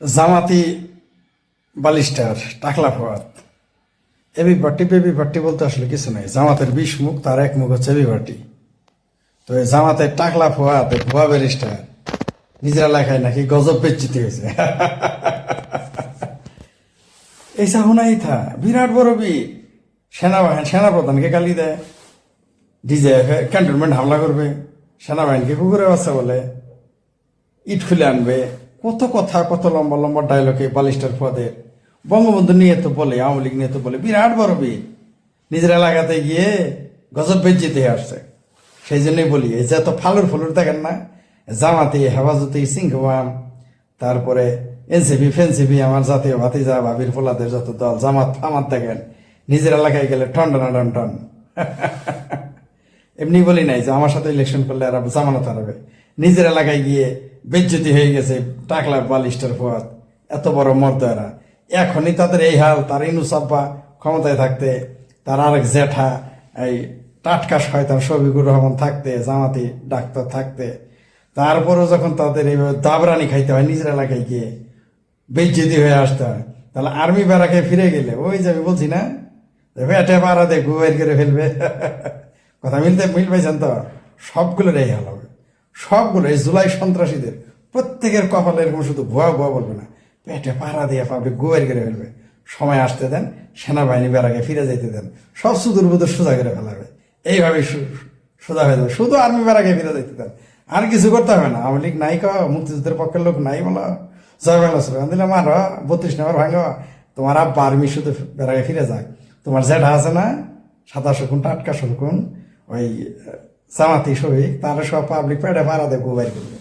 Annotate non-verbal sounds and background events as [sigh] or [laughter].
জামাতি বালিস্টার টাকলা Fuad AB party baby party বলতে আসলে কিছু নাই। জামাতের বিশ মুখ, তার এক মুখ হচ্ছে এবি তো এই জামাতের টাকলা ফোয়াত ভুয়া ব্যারিস্টার, নিজেরা লেখায় নাকি গজব বেচিতে হয়েছে। এই সাহুনাই থা, বিরাট বড় বি সেনাবাহিনী, সেনাপ্রধানকে গালি দেয়। ডিজে ক্যান্টনমেন্ট হামলা করবে। সেনাবাহিনীকে কুকুরে বাচ্চা বলে। ইট খুলে আনবে। কত কথা, কত লম্বা লম্বা ডায়লগে বালিস্টার পদে, বঙ্গবন্ধু নিয়ে তো বলে, আওয়ামী লীগ নিয়ে তো বলে, বিরাট বড় বীর। নিজের এলাকাতে গিয়ে গজব বেজিতে আসছে। সেই জন্যই বলি, এই যে এত ফালুর ফুলুর দেখেন না, জামাতি হেফাজতি সিংহবাম তারপরে এনসিপি, ফেনসিপি, আমার জাতীয় ভাতিজা ভাবির পোলাদের যত দল, জামাত, ফামাত দেখেন, নিজের এলাকায় গেলে টন টন টন টন এমনি বলি নাই যে আমার সাথে ইলেকশন করলে আর জামানত হারাবে। নিজের এলাকায় গিয়ে বেজ্জতি হয়ে গেছে, টাকলা বালিস্টার পথ এত বড় মর্দারা। এখনই তাদের এই হাল, তার ইনুসাব্বা ক্ষমতায় থাকতে, তার আরেক জেঠা, এই টাটকা শয়তান শফিকুর রহমান থাকতে, জামাতি ডাক্তার থাকতে। তারপরেও যখন তাদের এইভাবে দাবরানি খাইতে হয়, নিজের এলাকায় গিয়ে বেজ্জতি হয়ে আসতে হয়, তাহলে আর্মি ব্যারাকে ফিরে গেলে, ওই যে আমি বলছি না পেটে পাড়া দিয়ে গুয়ের করে ফেলবে। [laughs] কথা মিলতে মিল পাইছেন তো সবগুলোর এই হাল হবে। সবগুলো এই জুলাই সন্ত্রাসীদের প্রত্যেকের কপালে এরকম শুধু ভুয়া ভুয়া বলবে না, পেটে পাড়া দিয়ে পাবলিক গোয়ের করে ফেলবে। সময় আসতে দেন, সেনাবাহিনী বেড়াকে ফিরে যেতে দেন, সব সুদূর বুদুর সোজা করে ফেলাবে। এইভাবে সু- সোজা হয়ে যাবে। শুধু আর্মি বেড়াকে ফিরে যেতে দেন। আর কিছু করতে হবে না। আওয়ামী লীগ নাই ক, মুক্তিযুদ্ধের পক্ষের লোক নাই বলো। জয় বাংলা স্লোগান দিলে মার, বত্রিশ নম্বর ভাঙ। তোমার আব্বা আর্মি শুধু বেড়াকে ফিরে যাক তোমার জেঠা আছে না? সাতাশো কোন টাটকা শুকুন, ওই জামাতি সবই তারা সব পাবলিক প্যাডে ভাড়া দেবো করবে